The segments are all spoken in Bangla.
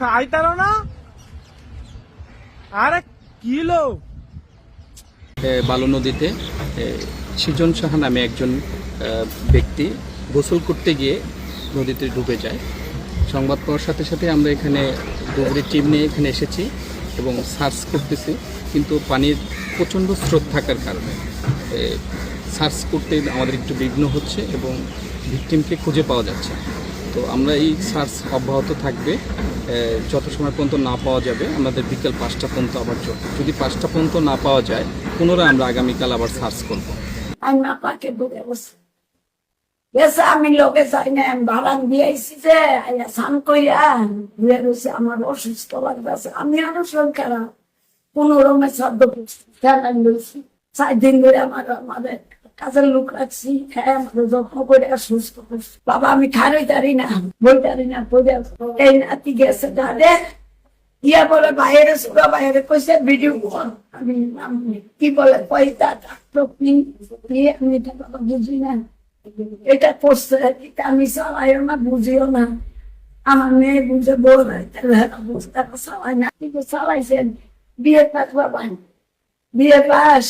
আইতারো না? আরে কি লো এ, বালু নদীতে সৃজন সাহা নামে একজন ব্যক্তি গোসল করতে গিয়ে নদীতে ডুবে যায়। সংবাদ পাওয়ার সাথে সাথে আমরা এখানে ডুবুরির টিম নিয়ে এখানে এসেছি এবং সার্চ করতেছি কিন্তু পানির প্রচণ্ড স্রোত থাকার কারণে। সার্চ করতে আমাদের একটু বিঘ্ন হচ্ছে এবং ভিকটিমকে খুঁজে পাওয়া যাচ্ছে। তো আমরা এই সার্চ অব্যাহত থাকবে। যত সময় পর্যন্ত না পাওয়া যাবে, আমাদের বিকেল পাঁচটা পর্যন্ত আবার চলবে। যদি পাঁচটা পর্যন্ত না পাওয়া যায়, পুনরায় আমরা আগামীকাল আবার সার্চ করব। আমি লোকে চাই না আমি ভাড়ান দিয়েছি যে স্নান কইয়া ঘুরে রয়েছে আমার অসুস্থ লাগতেছে আমি আরও খারাপ কোন রকমের শব্দ চার দিন ধরে আমার আমাদের কাজের লোক রাখছি হ্যাঁ যত্ন করে সুস্থ করছি বাবা, আমি খারই তারি না, বই তারি না এই নাতি গেছে তাহলে ইয়া বলে, বাইরে সুরা বাইরে কইছে ভিডিও আমি কি বলে? পয়সা আমি এটা বাবা বুঝি না। এটা করছে আমি চালাইও না, বুঝিও না। আমার মেয়ে বুঝে বলবে বুঝতে চালাই না। কিন্তু চালাইছেন। বিয়ে পাস, বাবা। বিয়ে পাস।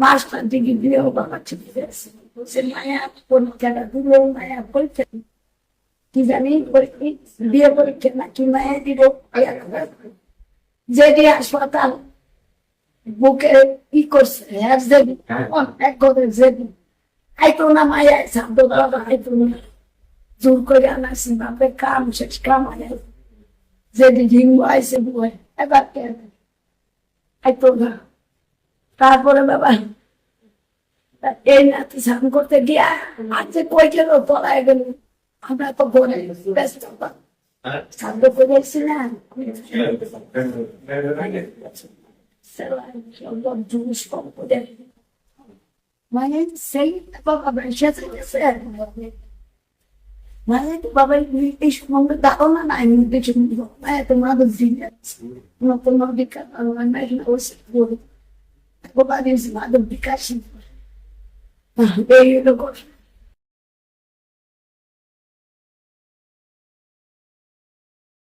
মাস্টার দিকে বিয়ে বাবা ঠিক আছে বলছে মায়া খেলা দিল মায়া বলছে কি জানি পরীক্ষা- বিয়ে পরীক্ষা নাকি মায়া দিল যেটি হাসপাতাল বুকে কি করছে হ্যাঁ। যেদি এক করে যেদি আইতো না মায়া সাধ্য বাবা আইতো না। জোর করে আনাসি বাপে কাম শেষ কাম আয় যেদি ঝিঙ্গু আইসে বুয়ে এবার কে আইতো না। তারপরে বাবা এই নাতি স্নান করতে গিয়া আজ কই গেল তলায় গেল। আমরা তো ঘরে ব্যস্ত। সাধ্য করে এসছি না জুস কম করে। মানে সেই বাবা বেঁচে গেছে। মানে বাবা এই সঙ্গে দাও না না আমি দিয়েছে মাদক বিকাশ। Eh, Ganyan ako.